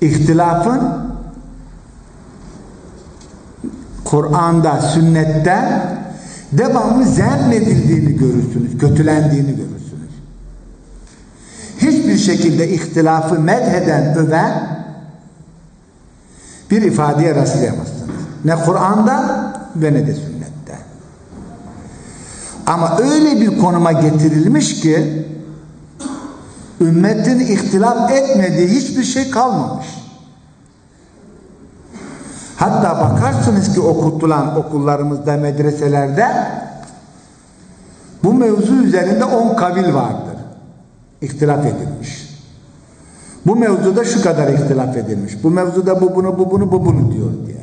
ihtilafın Kur'an'da, sünnette devamlı zemmedildiğini görürsünüz, kötülendiğini görürsünüz. Hiçbir şekilde ihtilafı medheden, öven bir ifadeye rastlayamazsınız. Ne Kur'an'da ve ne de sünnette. Ama öyle bir konuma getirilmiş ki ümmetin ihtilaf etmediği hiçbir şey kalmamış. Hatta bakarsınız ki okutulan okullarımızda, medreselerde bu mevzu üzerinde on kavil vardır. İhtilaf edilmiş. Bu mevzuda şu kadar ihtilaf edilmiş. Bu mevzuda bu bunu, bu bunu, bu bunu diyor diye.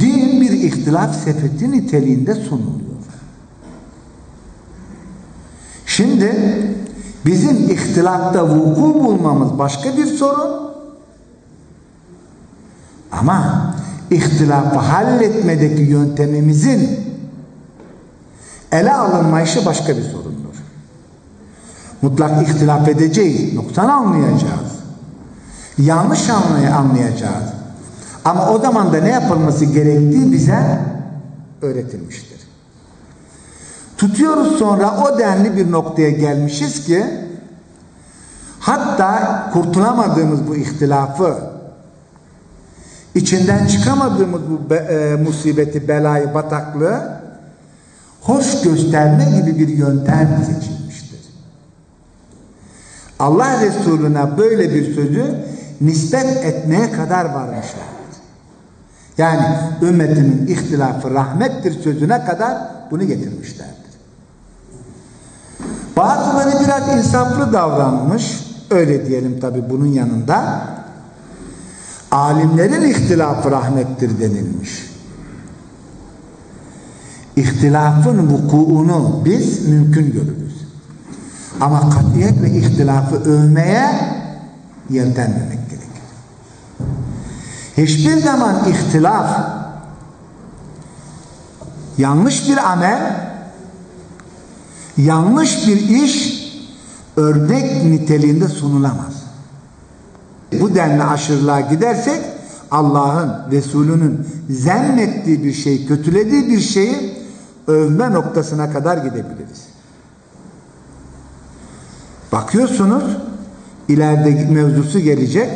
Din bir ihtilaf sepeti niteliğinde sunuluyor. Şimdi bizim ihtilafta vuku bulmamız başka bir sorun. Ama ihtilafı halletmedeki yöntemimizin ele alınmayışı başka bir sorundur. Mutlak ihtilaf edeceğiz. Noksan anlayacağız. Yanlış anlayacağız. Ama o zaman da ne yapılması gerektiği bize öğretilmiştir. Tutuyoruz sonra o denli bir noktaya gelmişiz ki hatta kurtulamadığımız bu ihtilafı içinden çıkamadığımız bu be, e, musibeti, belayı, bataklığı hoş gösterme gibi bir yöntem seçilmiştir. Allah Resulüne böyle bir sözü nispet etmeye kadar varmışlardır. Yani ümmetimin ihtilafı rahmettir sözüne kadar bunu getirmişlerdir. Bazıları biraz insaflı davranmış, öyle diyelim tabi bunun yanında. Alimlerin ihtilafı rahmettir denilmiş. İhtilafın vukuunu biz mümkün görürüz. Ama katiyetle ihtilafı övmeye yeltenmemek gerekir. Hiçbir zaman ihtilaf yanlış bir amel yanlış bir iş örnek niteliğinde sunulamaz. Bu denli aşırılığa gidersek Allah'ın, Resulünün zannettiği bir şey, kötülediği bir şeyi övme noktasına kadar gidebiliriz. Bakıyorsunuz ileride mevzusu gelecek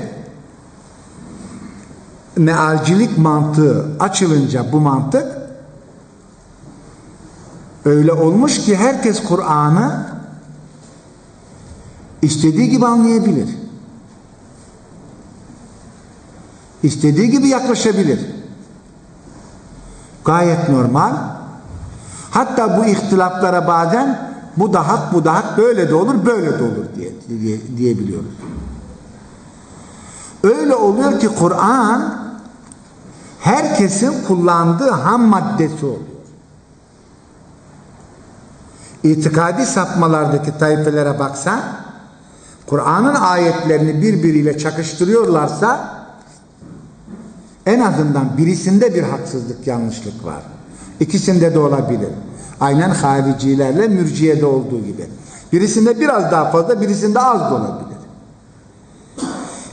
mealcilik mantığı açılınca bu mantık öyle olmuş ki herkes Kur'an'ı istediği gibi anlayabilir. İstediği gibi yaklaşabilir. Gayet normal. Hatta bu ihtilaflara bazen bu da hak bu da hak böyle de olur böyle de olur diye, diye diyebiliyoruz. Öyle oluyor ki Kur'an herkesin kullandığı ham maddesi oluyor. İtikadi sapmalardaki tayfelere baksan Kur'an'ın ayetlerini birbiriyle çakıştırıyorlarsa en azından birisinde bir haksızlık, yanlışlık var. İkisinde de olabilir. Aynen haricilerle mürciyede olduğu gibi. Birisinde biraz daha fazla, birisinde az da olabilir.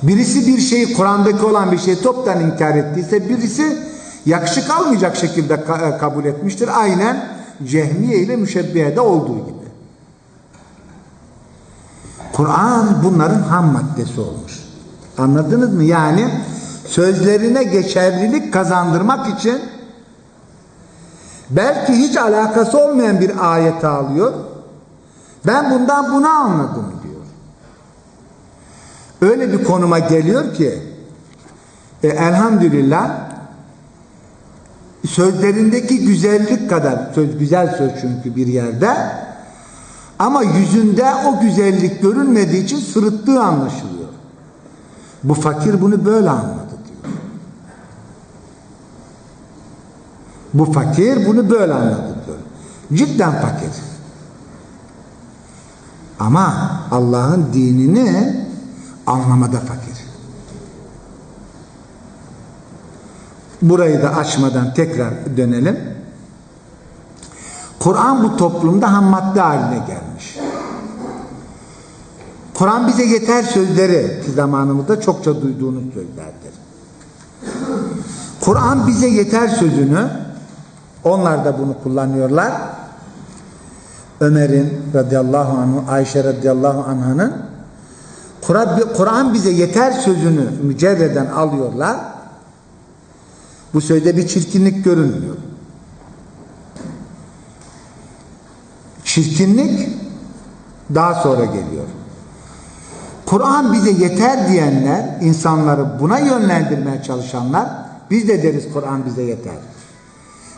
Birisi bir şeyi, Kur'an'daki olan bir şeyi toptan inkar ettiyse birisi yakışık almayacak şekilde kabul etmiştir. Aynen Cehmiye ile Müşebbihe'de olduğu gibi. Kur'an bunların ham maddesi olmuş. Anladınız mı? Yani sözlerine geçerlilik kazandırmak için belki hiç alakası olmayan bir ayeti alıyor. Ben bundan bunu anladım diyor. Öyle bir konuma geliyor ki e, elhamdülillah sözlerindeki güzellik kadar söz güzel söz çünkü bir yerde ama yüzünde o güzellik görünmediği için sırıttığı anlaşılıyor. Bu fakir bunu böyle anladı diyor. Bu fakir bunu böyle anladı diyor. Cidden fakir. Ama Allah'ın dinini anlamada fakir. Burayı da açmadan tekrar dönelim. Kur'an bu toplumda ham madde haline gelmiş. Kur'an bize yeter sözleri ki zamanımızda çokça duyduğunuz sözlerdir. Kur'an bize yeter sözünü onlar da bunu kullanıyorlar. Ömer'in radıyallahu anhu, Ayşe radıyallahu anh'ın Kur'an bize yeter sözünü mücerreden alıyorlar. Bu sözde bir çirkinlik görünmüyor. Çirkinlik daha sonra geliyor. Kur'an bize yeter diyenler, insanları buna yönlendirmeye çalışanlar, biz de deriz Kur'an bize yeter.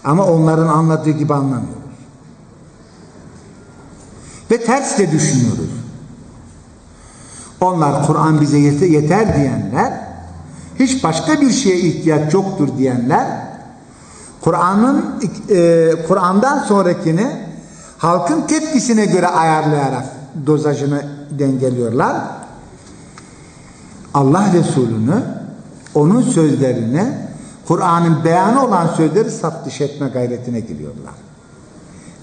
Ama onların anladığı gibi anlamıyoruz. Ve ters de düşünüyoruz. Onlar Kur'an bize yeter diyenler, hiç başka bir şeye ihtiyaç yoktur diyenler, Kur'an'ın e, Kur'an'dan sonrakini halkın tepkisine göre ayarlayarak dozajını dengeliyorlar. Allah Resulü'nü, onun sözlerini, Kur'an'ın beyanı olan sözleri saptış etme gayretine giriyorlar.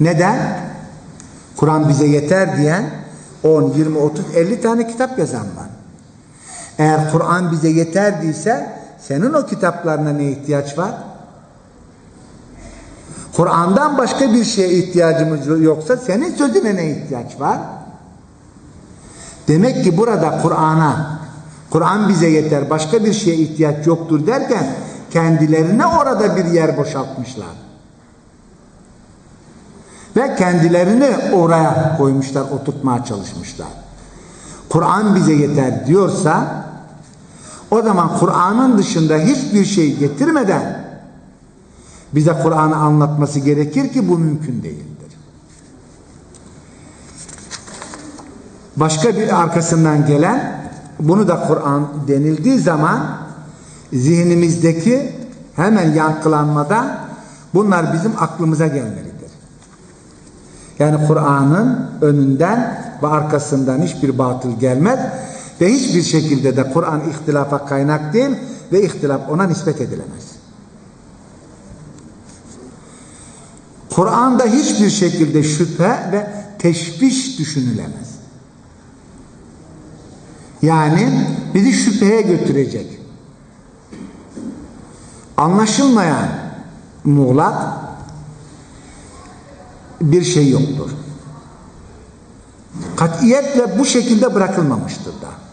Neden? Kur'an bize yeter diyen 10, 20, 30, 50 tane kitap yazan var. Eğer Kur'an bize yeter değilse senin o kitaplarına ne ihtiyaç var? Kur'an'dan başka bir şeye ihtiyacımız yoksa senin sözüne ne ihtiyaç var? Demek ki burada Kur'an'a Kur'an bize yeter başka bir şeye ihtiyaç yoktur derken kendilerine orada bir yer boşaltmışlar. Ve kendilerini oraya koymuşlar, oturtmaya çalışmışlar. Kur'an bize yeter diyorsa o zaman Kur'an'ın dışında hiçbir şey getirmeden bize Kur'an'ı anlatması gerekir ki bu mümkün değildir. Başka bir arkasından gelen bunu da Kur'an denildiği zaman zihnimizdeki hemen yankılanmada bunlar bizim aklımıza gelmelidir. Yani Kur'an'ın önünden ve arkasından hiçbir batıl gelmez ve hiçbir şekilde de Kur'an ihtilafa kaynak değil ve ihtilaf ona nispet edilemez. Kur'an'da hiçbir şekilde şüphe ve teşviş düşünülemez. Yani bizi şüpheye götürecek. Anlaşılmayan muğlak bir şey yoktur. Katiyetle bu şekilde bırakılmamıştır da.